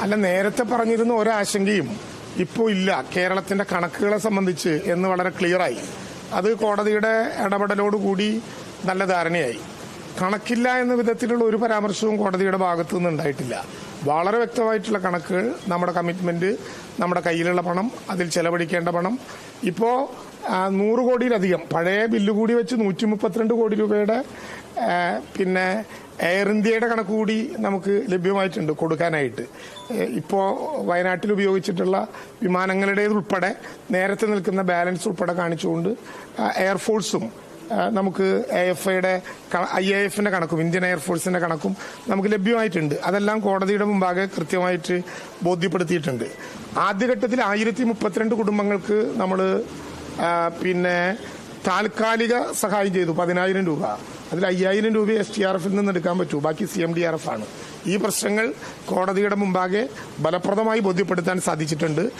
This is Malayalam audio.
അല്ല നേരത്തെ പറഞ്ഞിരുന്ന ഒരാശങ്കയും ഇപ്പോൾ ഇല്ല. കേരളത്തിന്റെ കണക്കുകളെ സംബന്ധിച്ച് എന്ന് വളരെ ക്ലിയറായി അത് കോടതിയുടെ ഇടപെടലോടുകൂടി നല്ല ധാരണയായി. കണക്കില്ല എന്ന വിധത്തിലുള്ള ഒരു പരാമർശവും കോടതിയുടെ ഭാഗത്തു നിന്ന് ഉണ്ടായിട്ടില്ല. വളരെ വ്യക്തമായിട്ടുള്ള കണക്കുകൾ നമ്മുടെ കമ്മിറ്റ്മെന്റ് നമ്മുടെ കയ്യിലുള്ള പണം അതിൽ ചെലവഴിക്കേണ്ട പണം. ഇപ്പോ ആ, നൂറ് കോടിയിലധികം. പഴയ ബില്ല് കൂടി വെച്ച് നൂറ്റി മുപ്പത്തിരണ്ട് കോടി രൂപയുടെ പിന്നെ എയർ ഇന്ത്യയുടെ കണക്ക് കൂടി നമുക്ക് ലഭ്യമായിട്ടുണ്ട് കൊടുക്കാനായിട്ട്. ഇപ്പോൾ ഇപ്പോ വയനാട്ടിൽ ഉപയോഗിച്ചിട്ടുള്ള വിമാനങ്ങളുടേതുൾപ്പെടെ നേരത്തെ നിൽക്കുന്ന ബാലൻസ് ഉൾപ്പെടെ കാണിച്ചുകൊണ്ട് എയർഫോഴ്സും നമുക്ക് എ എഫ് ഐയുടെ ഐ എ എഫിന്റെ കണക്കും ഇന്ത്യൻ എയർഫോഴ്സിന്റെ കണക്കും നമുക്ക് ലഭ്യമായിട്ടുണ്ട്. അതെല്ലാം കോടതിയുടെ മുമ്പാകെ കൃത്യമായിട്ട് ബോധ്യപ്പെടുത്തിയിട്ടുണ്ട്. ആദ്യഘട്ടത്തിൽ ആയിരത്തി മുപ്പത്തിരണ്ട് കുടുംബങ്ങൾക്ക് നമ്മൾ പിന്നെ താൽക്കാലിക സഹായം ചെയ്തു പതിനായിരം രൂപ. അതിൽ അയ്യായിരം രൂപ എസ് ടി ആർ എഫിൽ നിന്ന് എടുക്കാൻ പറ്റൂ. ബാക്കി C M D R F ആണ്. ഈ പ്രശ്നങ്ങൾ കോടതിയുടെ മുമ്പാകെ ഫലപ്രദമായി ബോധ്യപ്പെടുത്താൻ സാധിച്ചിട്ടുണ്ട്.